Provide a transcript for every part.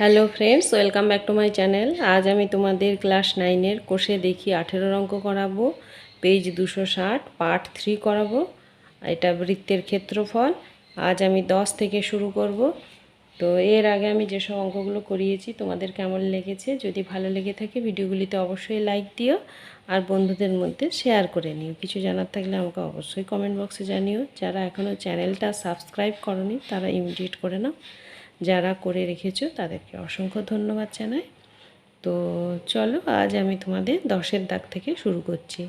Hello friends, welcome back to my channel. আজ আমি তোমাদের ক্লাস নাইনের কোষে দেখি আঠেরো অঙ্ক করাবো, পেজ দুশো ষাট, পার্ট থ্রি করাবো, এটা বৃত্তের ক্ষেত্রফল। আজ আমি দশ থেকে শুরু করব। তো এর আগে আমি যেসব অঙ্কগুলো করিয়েছি, তোমাদের কেমন লেগেছে? যদি ভালো লেগে থাকে, ভিডিওগুলিতে অবশ্যই লাইক দিও আর বন্ধুদের মধ্যে শেয়ার করে নিও। কিছু জানার থাকলে আমাকে অবশ্যই কমেন্ট বক্সে জানিও। যারা এখনও চ্যানেলটা সাবস্ক্রাইব করনি, তারা ইমিডিয়েট করে নাও। যারা করে রেখেছো তাদেরকে অসংখ্য ধন্যবাদ জানাই। তো চলো, আজ আমি তোমাদের দশের দাগ থেকে শুরু করছি।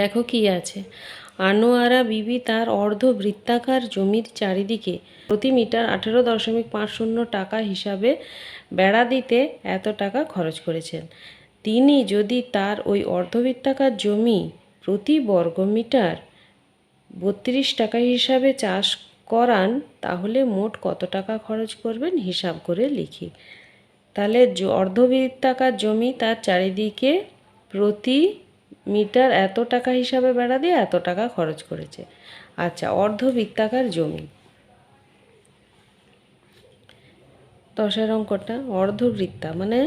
দেখো কি আছে। আনোয়ারা বিবি তার অর্ধ বৃত্তাকার জমির চারিদিকে প্রতি মিটার আঠেরো দশমিক পাঁচ শূন্য টাকা হিসাবে বেড়া দিতে এত টাকা খরচ করেছেন। তিনি যদি তার ওই অর্ধবৃত্তাকার জমি প্রতি বর্গ মিটার বত্রিশ টাকা হিসাবে চাষ করান, তাহলে মোট কত টাকা খরচ করবেন হিসাব করে লিখি। তাহলে অর্ধবৃত্তাকার জমি তার চারিদিকে প্রতি মিটার এত টাকা হিসাবে বেড়া দিয়ে এত টাকা খরচ করেছে। আচ্ছা অর্ধবৃত্তাকার জমি। দশের অঙ্কটা অর্ধবৃত্তা মানে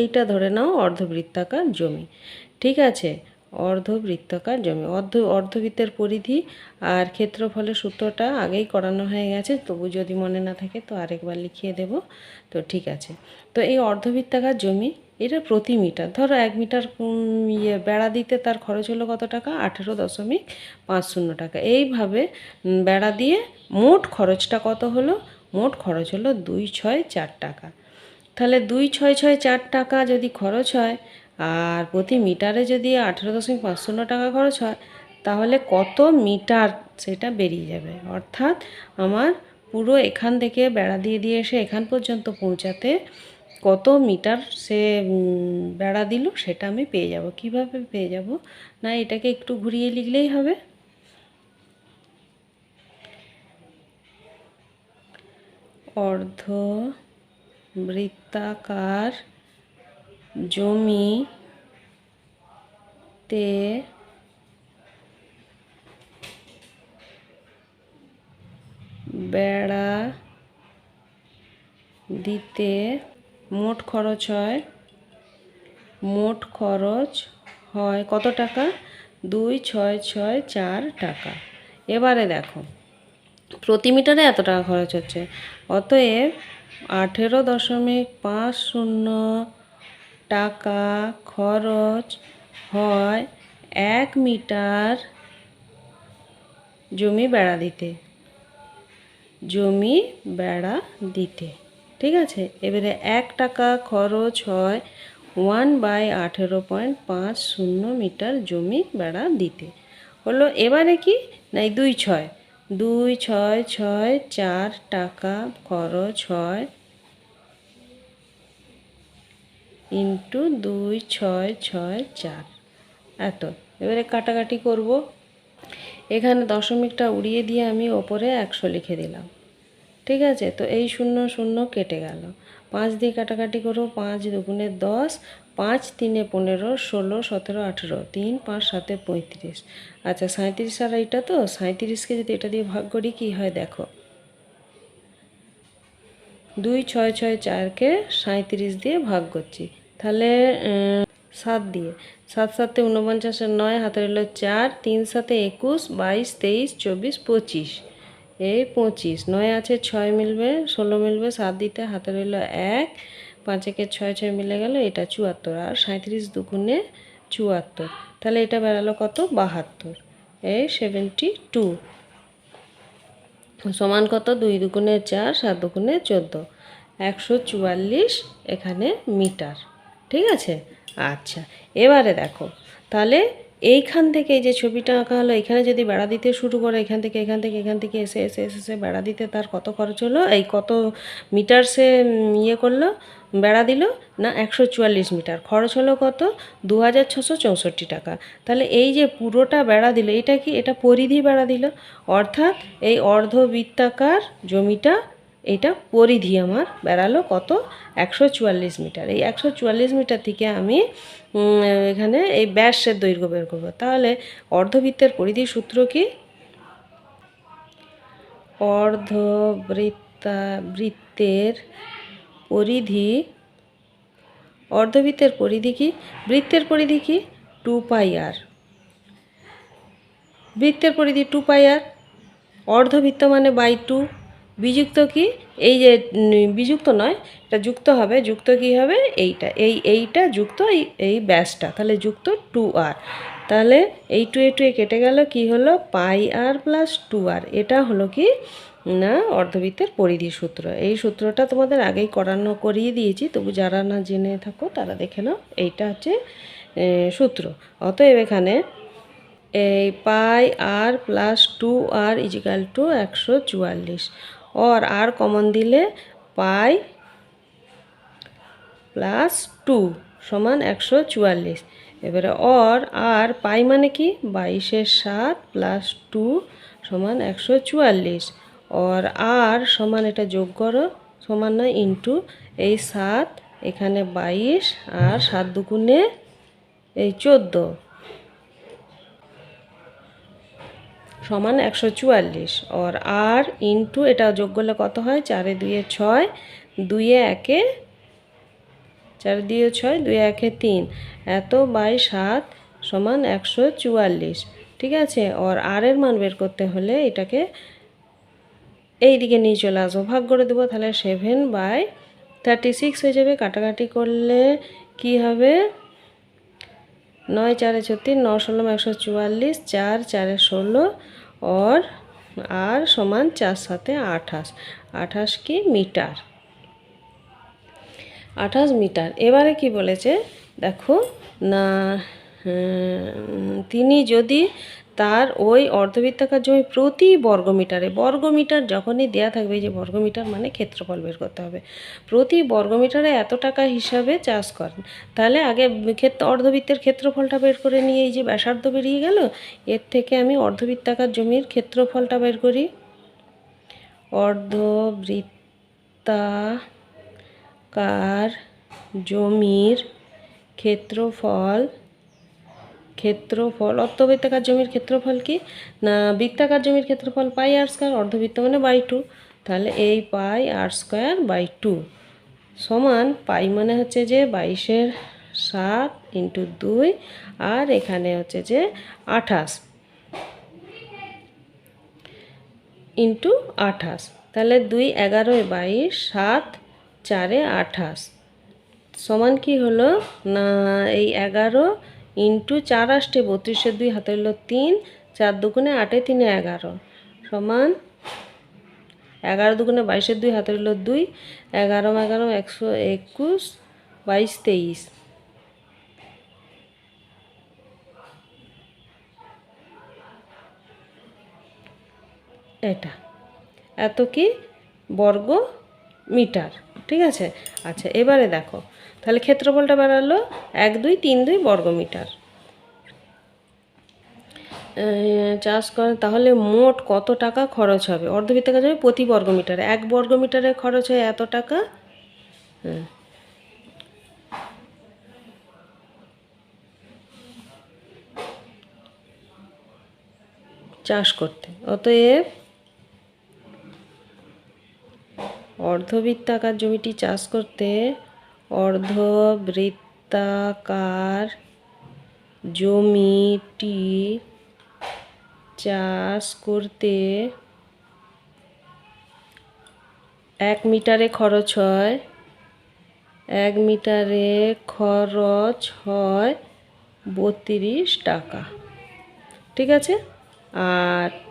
এইটা ধরে নাও অর্ধবৃত্তাকার জমি। ঠিক আছে অর্ধবৃত্তাকার জমি। অর্ধ, অর্ধবৃত্তের পরিধি আর ক্ষেত্রফলের সূত্রটা আগেই করানো হয়ে গেছে, তবু যদি মনে না থাকে তো আরেকবার লিখিয়ে দেব। তো ঠিক আছে। তো এই অর্ধবৃত্তাকার জমি এটা প্রতি মিটার। ধরো এক মিটার ইয়ে বেড়া দিতে তার খরচ হলো কত টাকা? আঠেরো দশমিক পাঁচ শূন্য টাকা। এইভাবে বেড়া দিয়ে মোট খরচটা কত হলো? মোট খরচ হলো দুই ছয় চার টাকা। তাহলে দুই ছয় ছয় চার টাকা যদি খরচ হয়, আর প্রতি মিটারে যদি আঠেরো দশমিক পাঁচ শূন্য টাকা খরচ হয়, তাহলে কত মিটার সেটা বেরিয়ে যাবে। অর্থাৎ আমার পুরো এখান থেকে বেড়া দিয়ে দিয়ে এসে এখান পর্যন্ত পৌঁছাতে কত মিটার সে বেড়া দিল সেটা আমি পেয়ে যাব। কীভাবে পেয়ে যাব? না, এটাকে একটু ঘুরিয়ে লিখলেই হবে। অর্ধ বৃত্তাকার জমিতে বেড়া দিতে মোট খরচ হয়, মোট খরচ হয় কত টাকা? দুই, ছয় ছয়, চার টাকা। এবারে দেখো, প্রতি মিটারে এত টাকা খরচ হচ্ছে। অতএব আঠেরো দশমিক পাঁচ শূন্য টাকা খরচ হয় এক মিটার জমি বেড়া দিতে। জমি বেড়া দিতে। ঠিক আছে? এবারে এক টাকা খরচ হয় ওয়ান বাই আঠেরো পয়েন্ট পাঁচ শূন্য মিটার জমি বেড়া দিতে। হলো এবারে কি? না, এই দুই ছয়। দুই ছয় ছয় চার টাকা খরচ হয় ইন্টু দুই ছয় ছয় চার। এত। এবারে কাটাকাটি করব। এখানে দশমিকটা উড়িয়ে দিয়ে আমি ওপরে একশো লিখে দিলাম। ঠিক আছে? তো এই শূন্য শূন্য কেটে গেল। পাঁচ দিয়ে কাটাকাটি করো, পাঁচ দুগুণে দশ, পাঁচ তিনে পনেরো, ষোলো, সতেরো, আঠেরো, তিন, পাঁচ, সাতে পঁয়ত্রিশ। আচ্ছা সাঁত্রিশ আর এইটা তো? সাঁত্রিশকে যদি এটা দিয়ে ভাগ করি, কী হয় দেখো? দুই, ছয় ছয়, চারকে সাঁত্রিশ দিয়ে ভাগ করছি। তাহলে সাত দিয়ে। সাত, সাতে উনপঞ্চাশের নয় হাতে রইল চার, তিন, সাতে একুশ, বাইশ, তেইশ, চব্বিশ, পঁচিশ। এই পঁচিশ। নয় আছে, ছয় মিলবে, ষোলো মিলবে, সাত দিতে হাতে রইল এক। পাঁচেকে ছয় ছয় মিলে গেল, এটা চুয়াত্তর। আর সাঁত্রিশ দুগুণে চুয়াত্তর। তাহলে এটা বেরালো কত? বাহাত্তর। এই সেভেন্টি টু সমান কত? দুই দুগুণে চার, সাত দুগুণে চোদ্দ। একশো চুয়াল্লিশ এখানে মিটার। ঠিক আছে? আচ্ছা। এবারে দেখো, তাহলে এইখান থেকে এই যে ছবিটা আঁকা হলো, এখানে যদি বেড়া দিতে শুরু করে, এখান থেকে এখান থেকে এখান থেকে এসে এসে এসে এসে বেড়া দিতে তার কত খরচ হলো? এই কত মিটার সে ইয়ে করল? বেড়া দিল? না, একশো চুয়াল্লিশ মিটার। খরচ হলো কত? দু হাজার ছশো চৌষট্টি টাকা। তাহলে এই যে পুরোটা বেড়া দিল, এটা কি, এটা পরিধি বেড়া দিল? অর্থাৎ এই অর্ধবৃত্তাকার জমিটা এইটা পরিধি আমার বেড়ালো কত? একশো চুয়াল্লিশ মিটার। এই একশো চুয়াল্লিশ মিটার থেকে আমি এখানে এই ব্যাসের দৈর্ঘ্য বের করব। তাহলে অর্ধবৃত্তের পরিধি সূত্র কি? অর্ধবৃত্তা, বৃত্তের পরিধি, অর্ধবৃত্তের পরিধি কি? বৃত্তের পরিধি কি? Two pi r. বৃত্তের পরিধি টু পাই আর। অর্ধবৃত্ত মানে বাই টু। বিযুক্ত কি? এই যে বিযুক্ত নয়, এটা যুক্ত হবে, যুক্ত কি হবে? এইটা, এই, এইটা যুক্ত, এই এই ব্যাসটা, তাহলে যুক্ত টু আর। তাহলে এই টু এ টু, এ কেটে গেল, কি হলো? পাই আর প্লাস টু আর, এটা হলো কি? না, অর্ধবৃত্তের পরিধি সূত্র। এই সূত্রটা তোমাদের আগেই করানো করিয়ে দিয়েছি, তবু যারা না জেনে থাকো, তারা দেখে নাও, এইটা হচ্ছে সূত্র। অতএব এখানে, এই pi r plus two r equal to একশো চুয়াল্লিশ। অর আর কমন দিলে পাই প্লাস টু সমান একশো চুয়াল্লিশ। এবারে অর আর পাই মানে কি? বাইশের সাত প্লাস টু সমান একশো চুয়াল্লিশ। অর আর সমান এটা যোগ করো, সমান নয় ইন্টু এই সাত এখানে বাইশ আর সাত দুগুণে এই চোদ্দ। সমান একশো চুয়াল্লিশ। আর আর ইন্টু এটা যোগ করলে কত হয়? চারে দুইয়ে ছয় দুইয়ে একে, চার দুইয়ে ছয় দুই একে তিন। এত বাই সাত সমান একশো চুয়াল্লিশ। ঠিক আছে? ওর আর এর মান বের করতে হলে এটাকে এই দিকে নিয়ে চলে আসব। ভাগ করে দেবো তাহলে সেভেন বাই থার্টি সিক্স হয়ে যাবে। কাটাকাটি করলে কি হবে? নয় চারে ছত্রিশ ন ষোলো, একশো চুয়াল্লিশ, চার চারে ষোলো और আর সমান চার সাথে আঠাশ। আঠাশ কি মিটার। আঠাশ মিটার। এবারে কি বলেছে? দেখো না উম, তিনি যদি তার ওই অর্ধবৃত্তাকার জমি প্রতি বর্গমিটারে, বর্গমিটার যখনই দেয়া থাকবে যে বর্গমিটার মানে ক্ষেত্রফল বের করতে হবে, প্রতি বর্গমিটারে এত টাকা হিসাবে চাষ করেন, তাহলে আগে ক্ষেত্র, অর্ধবৃত্তের ক্ষেত্রফলটা বের করে নিয়ে এই যে ব্যাসার্ধ বেরিয়ে গেল, এর থেকে আমি অর্ধবৃত্তাকার জমির ক্ষেত্রফলটা বের করি, অর্ধবৃত্তাকার জমির ক্ষেত্রফল ক্ষেত্রফল, অর্ধবৃত্তাকার জমির ক্ষেত্রফল কি? না, বৃত্তাকার জমির ক্ষেত্রফল পাই আর স্কোয়ার অর্ধবৃত্ত মানে বাই টু তাহলে এই pi r square by two সমান পাই মানে হচ্ছে যে বাইশের সাত ইন্টু দুই, আর এখানে হচ্ছে যে আঠাশ ইন্টু আঠাশ। তাহলে দুই এগারোয় বাইশ, সাত চারে আঠাশ। সমান কি হলো? না, এই এগারো ইন্টু চার আষ্টে বত্রিশের দুই হাতে হলো তিন, চার দুগুণে আটে তিনে এগারো। সমান এগারো দুগুণে বাইশের দুই হাতে হলো দুই, এগারো এগারো, একশো একুশ, বাইশ তেইশ। এটা। এত কি? বর্গ মিটার ঠিক আছে? আচ্ছা এবারে দেখো। তাহলে ক্ষেত্রফলটা বেড়ালো এক, দুই, তিন, দুই বর্গ মিটার চাষ করে তাহলে মোট কত টাকা খরচ হবে? অর্ধবৃত্তাকার যাবে প্রতি বর্গ মিটারে এক বর্গ মিটারে খরচ হয় এত টাকা? হ্যাঁ। চাষ করতে। অতএব অর্ধবৃত্তাকার জমিটি চাষ করতে অর্ধবৃত্তাকার জমিটি চাষ করতে এক মিটারে খরচ হয়। এক মিটারে খরচ হয় বত্রিশ টাকা। ঠিক আছে? আর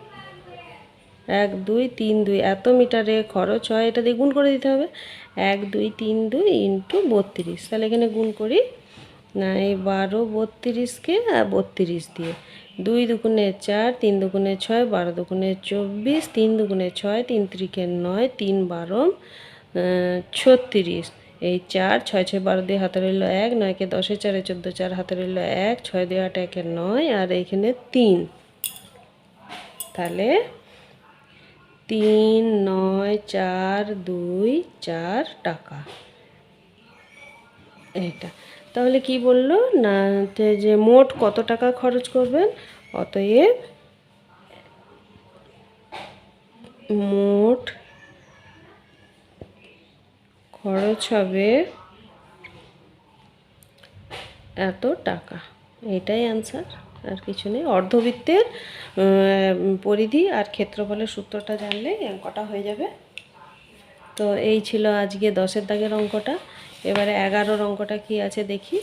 এক, দুই, তিন, দুই। এত মিটারে খরচ হয়, এটা দিয়ে গুণ করে দিতে হবে। এক, দুই, তিন, দুই ইন্টু বত্রিশ। তাহলে এখানে গুণ করি না, এই বারো বত্রিশকে বত্রিশ দিয়ে। দুই দুগুণে চার, তিন দুগুণে ছয়, বারো দুগুণে চব্বিশ, তিন দুগুণে ছয়, তিন ত্রিকে নয়, তিন বারো ছত্রিশ। এই চার, ছয় ছয়, বারো দিয়ে হাতে রইল এক, নয়কে দশে চারে চোদ্দ, চার হাতে রইল এক, ছয় দিয়ে আট, একে নয়, আর এইখানে তিন। তাহলে তিন নয় চার দুই চার টাকা। এইটা। তাহলে কি বলল? না যে মোট কত টাকা খরচ করবেন? অতএব মোট খরচ হবে এত টাকা। এটাই অ্যান্সার আর কিছু নেই। অর্ধবৃত্তের পরিধি আর ক্ষেত্রফলের সূত্রটা জানলে অঙ্কটা হয়ে যাবে? তো এই ছিল আজকে দশের দাগের অঙ্কটা। এবারে এগারোর অঙ্কটা কি আছে দেখি।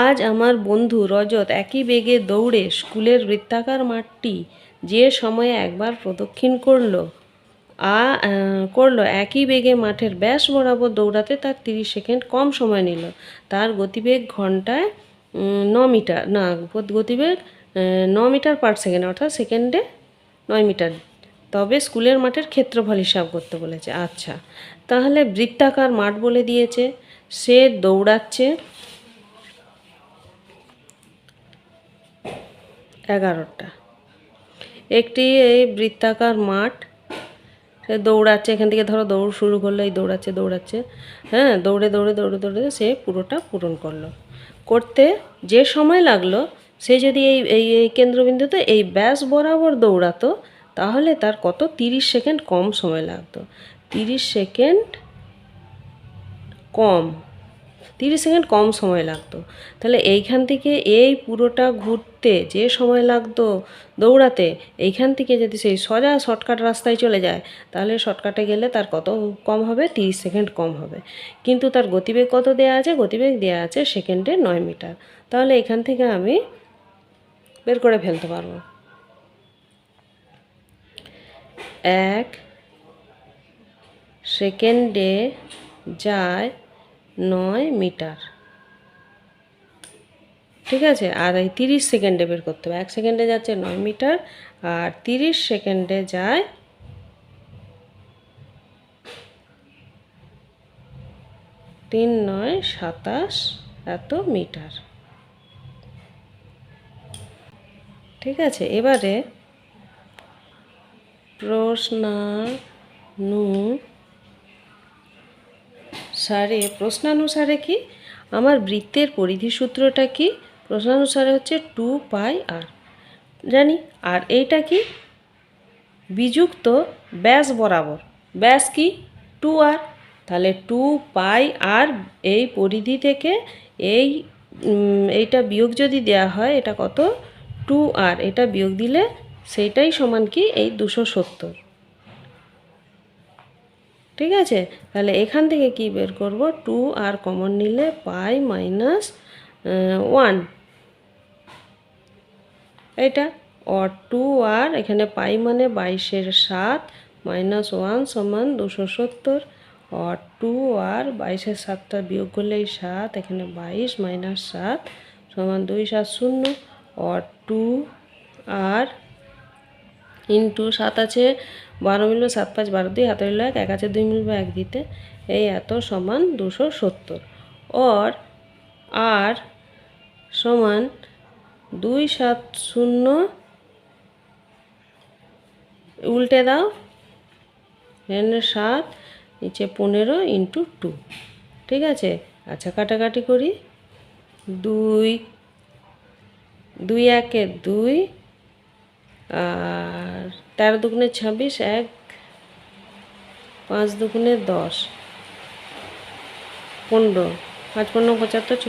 আজ আমার বন্ধু রজত একই বেগে দৌড়ে স্কুলের বৃত্তাকার মাঠটি যে সময়ে একবার প্রদক্ষিণ করল আ, করল, একই বেগে মাঠের ব্যাস বরাবর দৌড়াতে তার তিরিশ সেকেন্ড কম সময় নিল। তার গতিবেগ ঘন্টায় ন মিটার, না, গত- গতিবেগ ন মিটার পার সেকেন্ড অর্থাৎ সেকেন্ডে নয় মিটার। তবে স্কুলের মাঠের ক্ষেত্রফল হিসাব করতে বলেছে। আচ্ছা তাহলে বৃত্তাকার মাঠ বলে দিয়েছে। সে দৌড়াচ্ছে এগারোটা। একটি এই বৃত্তাকার মাঠ, সে দৌড়াচ্ছে, এখান থেকে ধরো দৌড় শুরু করল, এই দৌড়াচ্ছে দৌড়াচ্ছে। হ্যাঁ দৌড়ে দৌড়ে দৌড়ে দৌড়ে, সে পুরোটা পূরণ করল। করতে যে সময় লাগল, সে যদি এই এই কেন্দ্রবিন্দুতে এই ব্যাস বরাবর দৌড়াতো, তাহলে তার কত? তিরিশ সেকেন্ড কম সময় লাগতো। তিরিশ সেকেন্ড কম। তিরিশ সেকেন্ড কম সময় লাগতো। তাহলে এইখান থেকে এই পুরোটা ঘুরতে যে সময় লাগতো দৌড়াতে, এইখান থেকে যদি সেই সোজা শর্টকাট রাস্তায় চলে যায়, তাহলে শর্টকাটে গেলে তার কত কম হবে? তিরিশ সেকেন্ড কম হবে। কিন্তু তার গতিবেগ কত দেয়া আছে? গতিবেগ দেয়া আছে সেকেন্ডে নয় মিটার। তাহলে এখান থেকে আমি বের করে ফেলতে পারব। এক সেকেন্ডে যায় নয় মিটার। ঠিক আছে? আর এই তিরিশ সেকেন্ডে বের করতে হবে। এক সেকেন্ডে যাচ্ছে নয় মিটার, আর তিরিশ সেকেন্ডে যায় তিন নয় সাতাশ এত মিটার। ঠিক আছে? এবারে প্রশ্নানু সারে, প্রশ্নানুসারে কি? আমার বৃত্তের পরিধি সূত্রটা কি? প্রশ্নানুসারে হচ্ছে টু পাই আর। জানি? আর এইটা কি? বিযুক্ত ব্যাস বরাবর। ব্যাস কি? Two r. তাহলে টু পাই আর এই পরিধি থেকে এই এইটা বিয়োগ যদি দেয়া হয়, এটা কত? Two r. এটা বিয়োগ দিলে সেইটাই সমান কি? এই দুশো সত্তর। ঠিক আছে? তাহলে এখান থেকে কি বের করব? টু আর কমন নিলে পাই মাইনাস ওয়ান এটা অর টু আর এখানে পাই মানে বাইশের সাত মাইনাস ওয়ান সমান দুশো সত্তর। অর টু আর বাইশের সাতটা বিয়োগ করলে এই সাত, এখানে বাইশ মাইনাস সাত সমান দুই, সাত শূন্য। অর টু আর ইন্টু সাত আছে। বারো মিলবে সাত পাঁচ বারো দুই, হাতের এক এক আছে দুই মিলবে এক দিতে। এই এত সমান দুশো সত্তর। অর, আর সমান দুই সাত শূন্য। উল্টে দাও। এখানে সাত, নিচে পনেরো ইন্টু টু ঠিক আছে? আচ্ছা কাটাকাটি করি। দুই দুই একে দুই আর তেরো দুগুণে ছাব্বিশ, এক, পাঁচ দুগুণে দশ। পনেরো, পাঁচ পনেরো পঁচাত্তর ছ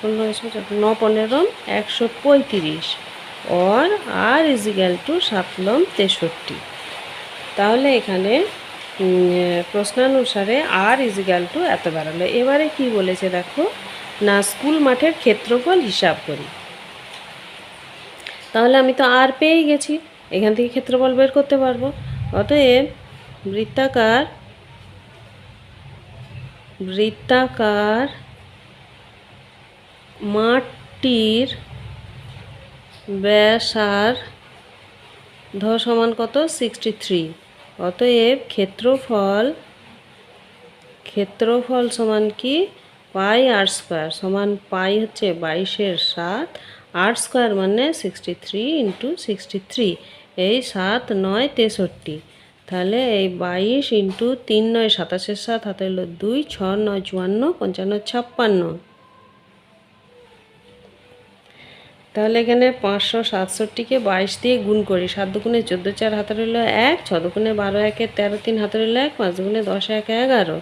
পনেরো একশো ন পনেরো, একশো পঁয়ত্রিশ। অর আর ইজিক্যাল টু সাতলম তেষট্টি। তাহলে এখানে প্রশ্নানুসারে আর ইজিক্যাল টু এত বেরোলো এবারে কি বলেছে দেখো? না, স্কুল মাঠের ক্ষেত্রফল হিসাব করি। তাহলে আমি তো আর পেয়েই গেছি। এখান থেকে ক্ষেত্রফল বের করতে পারব। অতএব বৃত্তাকার বৃত্তাকার মাঠটির ব্যাসার ধ সমান কত? সিক্সটি থ্রি অতএব ক্ষেত্রফল ক্ষেত্রফল সমান কি? পাই আর স্কোয়ার সমান পাই হচ্ছে বাইশের সাত। আর স্কোয়ার মানে sixty three into sixty three এই সাত, নয়, তেষট্টি। তাহলে এই বাইশ ইন্টু তিন, নয়, সাতাশের সাত, হাতে হলো দুই, ছ, নয়, চুয়ান্ন, পঞ্চান্ন, ছাপ্পান্ন। তাহলে এখানে পাঁচশো সাতষট্টিকে বাইশ দিয়ে গুণ করি, সাত দুগুণে চোদ্দ, চার হাতে রইল এক, ছ দুগুণে বারো একে তেরো, তিন হাতে রইল এক, পাঁচ দুগুণে দশ, এক, এগারো।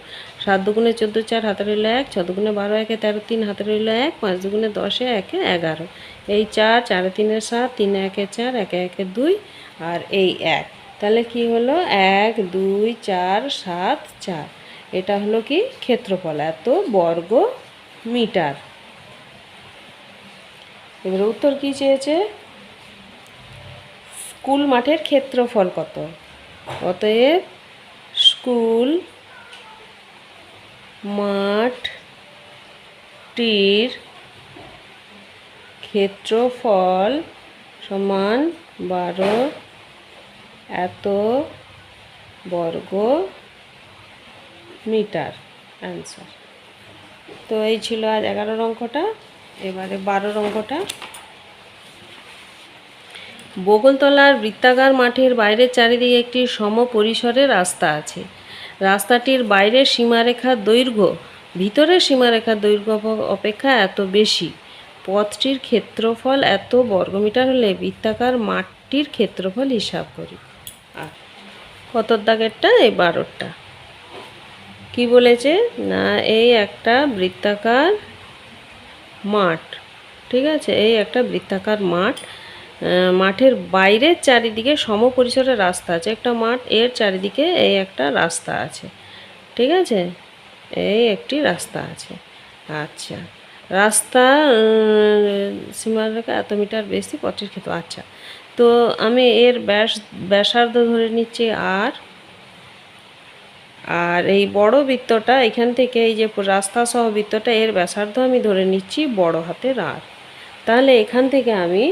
সাত দুগুণে চোদ্দ, চার হাতে রইল এক, ছ দুগুণে বারো একে তেরো, তিন হাতে রইল এক, পাঁচ দুগুণে দশে একে এগারো। এই চার, চারে তিনের সাত, তিন একে চার, একে একে দুই আর এই এক। তাহলে কি হলো? এক, দুই, চার, সাত, চার। এটা হলো কি? ক্ষেত্রফল। এত বর্গ মিটার। এবার উত্তর কি চেয়েছে? স্কুল মাঠের ক্ষেত্রফল কত? অতএব স্কুল মাঠ মাঠটির ক্ষেত্রফল সমান বারো এত বর্গ মিটার অ্যান্সার। তো এই ছিল আজ এগারোর অঙ্কটা এবারে বারোর অঙ্কটা বগলতলার বৃত্তাকার মাঠের বাইরের চারিদিকে একটি সম পরিসরের রাস্তা আছে। রাস্তাটির বাইরের সীমারেখার দৈর্ঘ্য, ভিতরের সীমারেখার দৈর্ঘ্য অপ- অপেক্ষা এত বেশি। পথটির ক্ষেত্রফল এত বর্গমিটার হলে বৃত্তাকার মাঠটির ক্ষেত্রফল হিসাব করি। আর কত দাগেরটা? এই বারোটা কি বলেছে? না, এই একটা বৃত্তাকার মাঠ, ঠিক আছে? এই একটা বৃত্তাকার মাঠ মাঠের বাইরের চারিদিকে সম পরিসরের রাস্তা আছে। একটা মাঠ, এর চারিদিকে এই একটা রাস্তা আছে, ঠিক আছে? এই একটি রাস্তা আছে। আচ্ছা। রাস্তা সীমারেখা এত মিটার বেশি পথের ক্ষেত্র আচ্ছা। তো আমি এর ব্যাস, ব্যাসার্ধ ধরে নিচ্ছি আর আর এই বড় বৃত্তটা, এখান থেকে এই যে রাস্তা সহ বৃত্তটা, এর ব্যাসার্ধ আমি ধরে নিচ্ছি বড় হাতের আর। তাহলে এখান থেকে আমি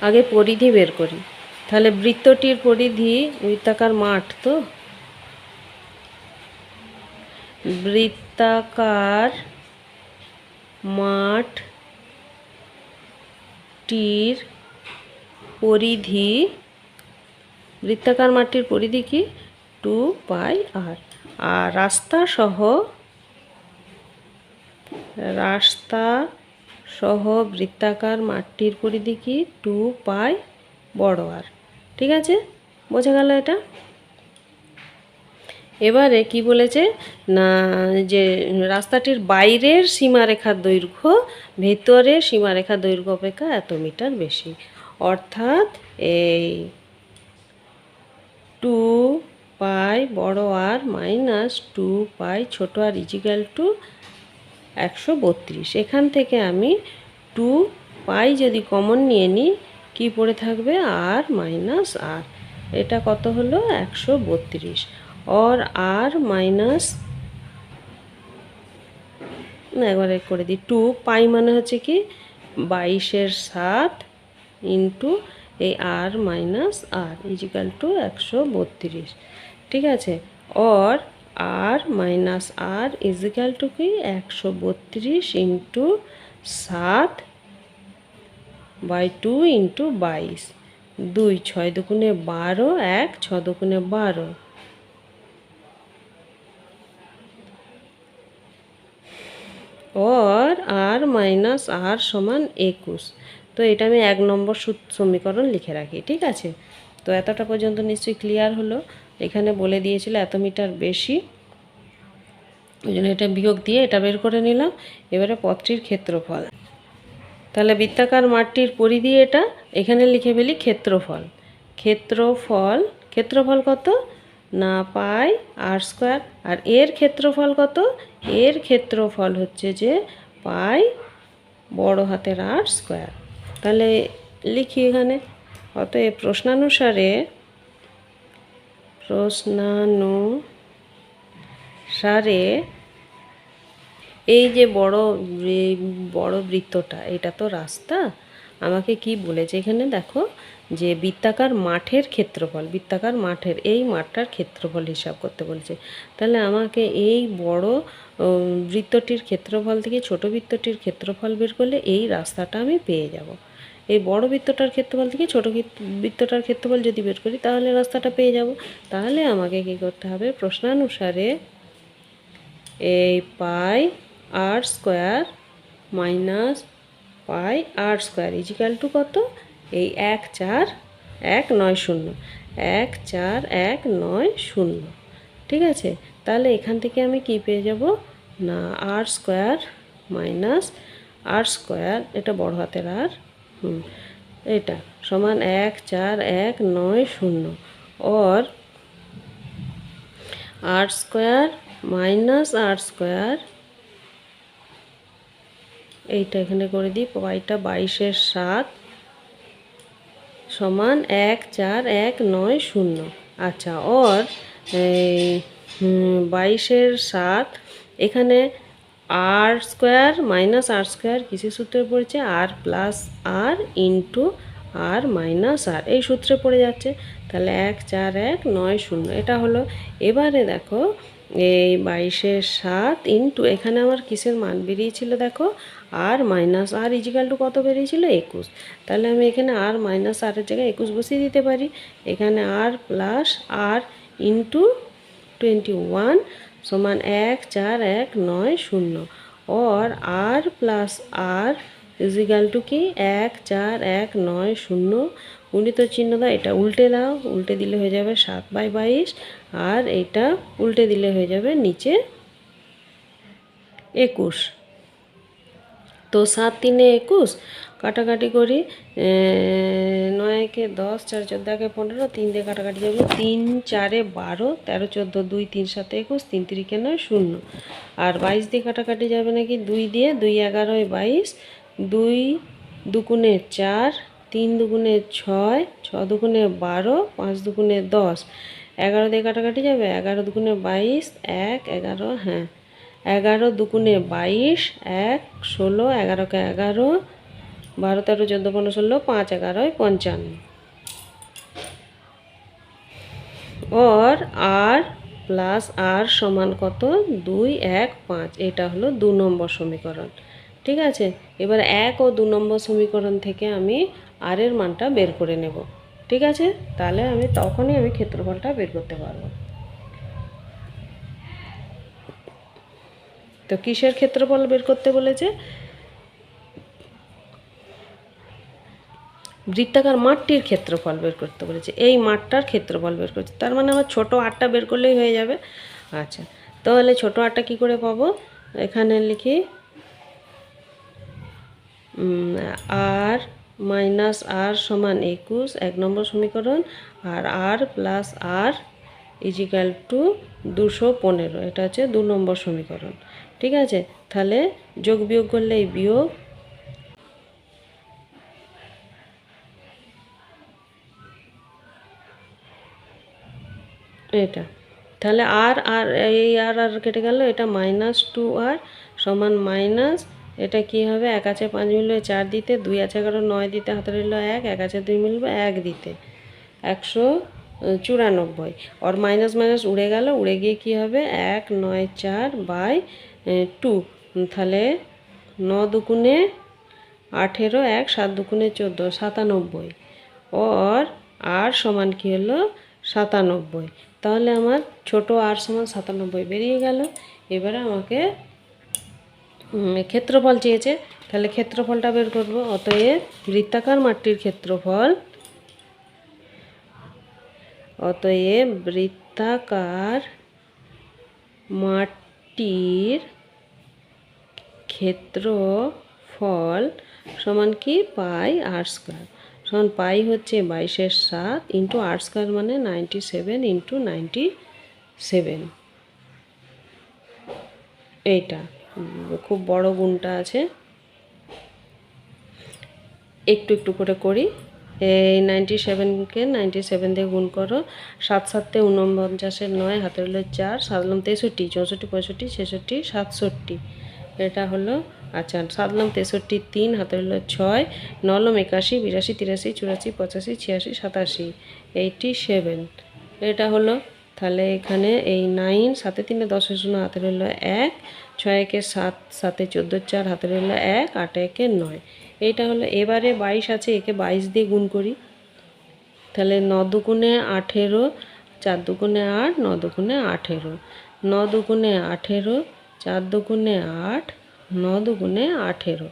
আগে পরিধি বের করি। তাহলে বৃত্তটির পরিধি, বৃত্তাকার মাঠ তো? বৃত্তাকার মাঠটির পরিধি, বৃত্তাকার মাঠটির পরিধি কি? টু পাই আর। আর রাস্তা সহ রাস্তা সহ বৃত্তাকার মাঠটির পরিধি কি? টু পাই বড় আর। ঠিক আছে? বোঝা গেল এটা? এবারে কি বলেছে? না, যে রাস্তাটির বাইরের সীমারেখার দৈর্ঘ্য ভেতরের সীমারেখার দৈর্ঘ্য অপেক্ষা এত মিটার বেশি। অর্থাৎ এই টু পাই বড় আর মাইনাস টু পাই ছোট আর ইজিক্যাল টু একশো বত্রিশ। এখান থেকে আমি টু পাই যদি কমন নিয়ে নিই, কি পড়ে থাকবে? R minus r. এটা কত হলো? একশো বত্রিশ। অর আর মাইনাস না একবারে করে দিই টু পাই মানে হচ্ছে কি বাইশের সাত ইন্টু এই r minus r equal to একশো বত্রিশ ঠিক আছে or r minus r equal to কি একশো বত্রিশ ইন্টু সাত বাই টু ইন্টু বাইশ দুই ছয় দুগুণে বারো এক ছ দুগুণে বারো অর আর মাইনাস আর সমান একুশ। তো এটা আমি এক নম্বর সমীকরণ লিখে রাখি, ঠিক আছে? তো এতটা পর্যন্ত নিশ্চয়ই ক্লিয়ার হলো। এখানে বলে দিয়েছিল এত মিটার বেশি। ওই জন্য এটা বিয়োগ দিয়ে এটা বের করে নিলাম। এবারে পথটির ক্ষেত্রফল। তাহলে বৃত্তাকার মাঠটির পরিধি এটা, এখানে লিখে ফেলি ক্ষেত্রফল। ক্ষেত্রফল ক্ষেত্রফল কত? না পাই আর স্কোয়ার আর এর ক্ষেত্রফল কত? এর ক্ষেত্রফল হচ্ছে যে পাই বড় হাতের আর স্কোয়ার তাহলে লিখি এখানে। অতএব প্রশ্নানুসারে প্রশ্নানুসারে এই যে বড় বড় বৃত্তটা, এটা তো রাস্তা। আমাকে কি বলেছে এখানে? দেখো যে বৃত্তাকার মাঠের ক্ষেত্রফল, বৃত্তাকার মাঠের এই মাঠটার ক্ষেত্রফল হিসাব করতে বলেছে। তাহলে আমাকে এই বড় বৃত্তটির ক্ষেত্রফল থেকে ছোট বৃত্তটির ক্ষেত্রফল বের করলে এই রাস্তাটা আমি পেয়ে যাব। এই বড় বৃত্তটার ক্ষেত্রফল থেকে ছোট বৃত্তটার ক্ষেত্রফল যদি বের করি, তাহলে রাস্তাটা পেয়ে যাব। তাহলে আমাকে কী করতে হবে? প্রশ্নানুসারে এই pi r square minus pi r square equal to কত? এই এক চার এক নয় শূন্য, এক চার এক নয় শূন্য। ঠিক আছে? তাহলে এখান থেকে আমি কি পেয়ে যাব? না r square minus r square এটা বড় হাতের আর হুম, এটা সমান এক চার এক নয় শূন্য। Or r square minus r square এইটা এখানে করে দিই পাইটা বাইশের সাত সমান এক, চার, এক, নয়, শূন্য। আচ্ছা ওর বাইশের সাত, এখানে r square minus r square কিসের সূত্রে পড়েছে? R plus r into r minus r এই সূত্রে পড়ে যাচ্ছে। তাহলে এক, চার, এক, নয়, শূন্য। এটা হলো, এবারে দেখো এই বাইশের সাত ইন্টু, এখানে আমার কিসের মান বেরিয়েছিল দেখো? R minus r equal to কত বেরিয়েছিল? একুশ। তাহলে আমি এখানে আর মাইনাস আরের জায়গায় একুশ বসিয়ে দিতে পারি। এখানে r plus r into twenty one সমান এক, চার, এক, নয়, শূন্য। Or r plus r equal to কি? এক চার এক নয় শূন্য। গুণিত চিহ্ন দাও এটা উল্টে দাও। উল্টে দিলে হয়ে যাবে সাত বাই বাইশ। আর এটা উল্টে দিলে হয়ে যাবে নিচে একুশ। তো সাত তিনে একুশ। কাটাকাটি করি এ, নয় একে দশ চার চোদ্দ একে পনেরো তিন দিয়ে কাটাকাটি যাবে তিন চারে বারো তেরো চোদ্দ দুই তিন সাতে একুশ তিন তিরিকে নয় শূন্য। আর বাইশ দিয়ে কাটাকাটি যাবে নাকি? দুই দিয়ে দুই এগারোয় বাইশ দুই দুগুণে চার, তিন দুগুণে ছয়, ছ দুগুণে বারো, পাঁচ দুগুণে দশ। এগারো দিয়ে কাটাকাটি যাবে? এগারো দুগুণে বাইশ, এক, এগারো হ্যাঁ। এগারো দুগুণে বাইশ, এক, ষোলো, এগারোকে এগারো, বারো, তেরো, চোদ্দ, পনেরো, ষোলো, পাঁচ এগারোয় পঞ্চান্ন। ওর আর প্লাস আর সমান কত? দুই, এক, পাঁচ। এটা হলো দু নম্বর সমীকরণ। ঠিক আছে? এবার এক ও দু নম্বর সমীকরণ থেকে আমি আর এর মানটা বের করে নেব। ঠিক আছে? তাহলে আমি তখনই আমি ক্ষেত্রফলটা বের করতে পারব। তো কিসের ক্ষেত্রফল বের করতে বলেছে? বৃত্তাকার মাঠটির ক্ষেত্রফল বের করতে বলেছে। এই মাঠটার ক্ষেত্রফল বের করছে। তার মানে আমার ছোট আটটা বের করলেই হয়ে যাবে। আচ্ছা তাহলে ছোট আটটা কি করে পাবো? এখানে লিখি আর মাইনাস আর সমান একুশ, এক নম্বর সমীকরণ, আর r plus r equal to দুশো পনেরো। এটা হচ্ছে দু নম্বর সমীকরণ। ঠিক আছে? তাহলে যোগ বিয়োগ করলে এই বিয়োগ। এটা। তাহলে আর আর এই আর আর কেটে গেল, এটা মাইনাস টু আর সমান মাইনাস এটা কি হবে? এক আছে পাঁচ মিলবে, চার দিতে, দুই আছে এগারো, নয় দিতে, হাতে রইল এক এক আছে দুই মিলবে, এক দিতে। একশো চুরানব্বই। ওর মাইনাস মাইনাস উড়ে গেল, উড়ে গিয়ে কি হবে? এক, নয়, চার বাই টু। তাহলে ন দুগুণে আঠেরো, এক, সাত দুগুণে চোদ্দ, সাতানব্বই। ওর আর সমান কি হলো? সাতানব্বই। তাহলে আমার ছোট আর সমান সাতানব্বই। বেরিয়ে গেল। এবারে আমাকে ক্ষেত্রফল চেয়েছে, তাহলে ক্ষেত্রফলটা বের করব। অতএব বৃত্তাকার মাঠটির ক্ষেত্রফল, অতএব বৃত্তাকার মাঠটির ক্ষেত্রফল সমান কি? পাই আর স্কোয়ার সমান পাই হচ্ছে বাইশের সাত ইন্টু আর স্কোয়ার মানে ninety seven into ninety seven এইটা। খুব বড় গুণটা আছে। একটু একটু করে করি। এই নাইনটি সেভেনকে নাইনটি সেভেন দিয়ে গুণ করো। সাত সাতে উনপঞ্চাশের নয়, হাতের হলো চার সাতলাম তেষট্টি, চৌষট্টি, পঁয়ষট্টি, ছেষট্টি, সাতষট্টি। এটা হলো আচ্ছা সাতলাম তেষট্টি তিন, হাতের হলো ছয় নলম একাশি, বিরাশি, তিরাশি, চুরাশি, পঁচাশি, ছিয়াশি, সাতাশি এইটি সেভেন এটা হলো তাহলে এখানে এই নাইন সাতে তিনে দশের শূন্য, হাতের হলো এক ছয় একে সাত, সাতে চোদ্দ, চার, হাতের হলো এক, আট একে নয়। এইটা হলো এবারে বাইশ আছে, একে বাইশ দিয়ে গুণ করি। তাহলে ন দুগুণে আঠেরো, চার দুগুণে আট, ন দুগুণে আঠেরো। ন দুগুণে আঠেরো, চার দুগুণে আট, ন দুগুণে আঠেরো।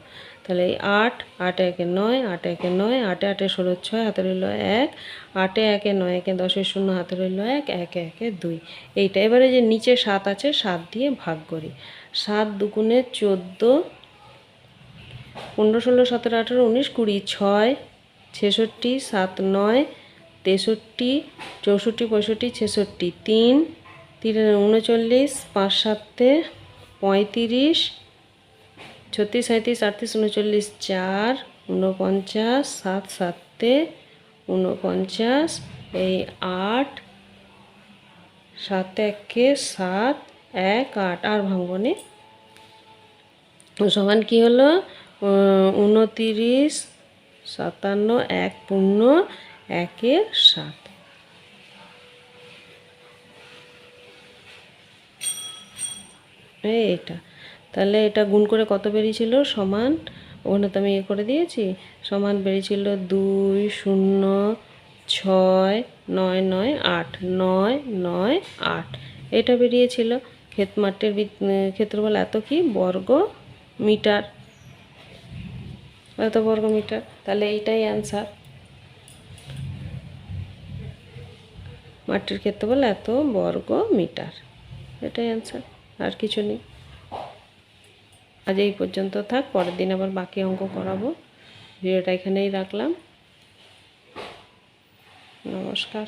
তাহলে এই আট আট একে নয়, আট একে নয়, আটে আটে ষোলো ছয় হাতে রইল এক, আটে একে নয় একে দশের শূন্য হাতে রইল এক, একে একে দুই। এইটা এবারে যে নিচে সাত আছে, সাত দিয়ে ভাগ করি। সাত দুগুণে চোদ্দ, পনেরো, ষোলো, সতেরো, আঠেরো, উনিশ, কুড়ি, ছয়, ছেষট্টি, সাত, নয়, তেষট্টি, চৌষট্টি, পঁয়ষট্টি, ছেষট্টি, তিন তিন, উনচল্লিশ, পাঁচ, সাতে, পঁয়ত্রিশ ছত্রিশ সাঁত্রিশ আটত্রিশ, উনচল্লিশ, চার উনপঞ্চাশ সাত, সাতে উনপঞ্চাশ এই আট, সাত একে সাত, এক, আট, আর ভাঙবনি সমান কি হলো? উনতিরিশ, সাতান্ন, এক, পূর্ণ একের সাত। এই এটা। তাহলে এটা গুণ করে কত বেরিয়েছিল? সমান ওখানে তো আমি ইয়ে করে দিয়েছি সমান বেরিয়েছিল দুই শূন্য ছয় নয় নয় আট নয় নয় আট। এটা বেরিয়েছিল ক্ষেত মাঠের বি- উম, ক্ষেত্রফল এত কি? বর্গ মিটার। এত বর্গ মিটার। তাহলে এইটাই অ্যান্সার মাটির ক্ষেত্রফল এত বর্গ মিটার। এটাই অ্যান্সার আর কিছু নেই। আজ এই পর্যন্ত থাক পরের দিন আবার বাকি অঙ্ক করাবো। ভিডিওটা এখানেই রাখলাম। নমস্কার।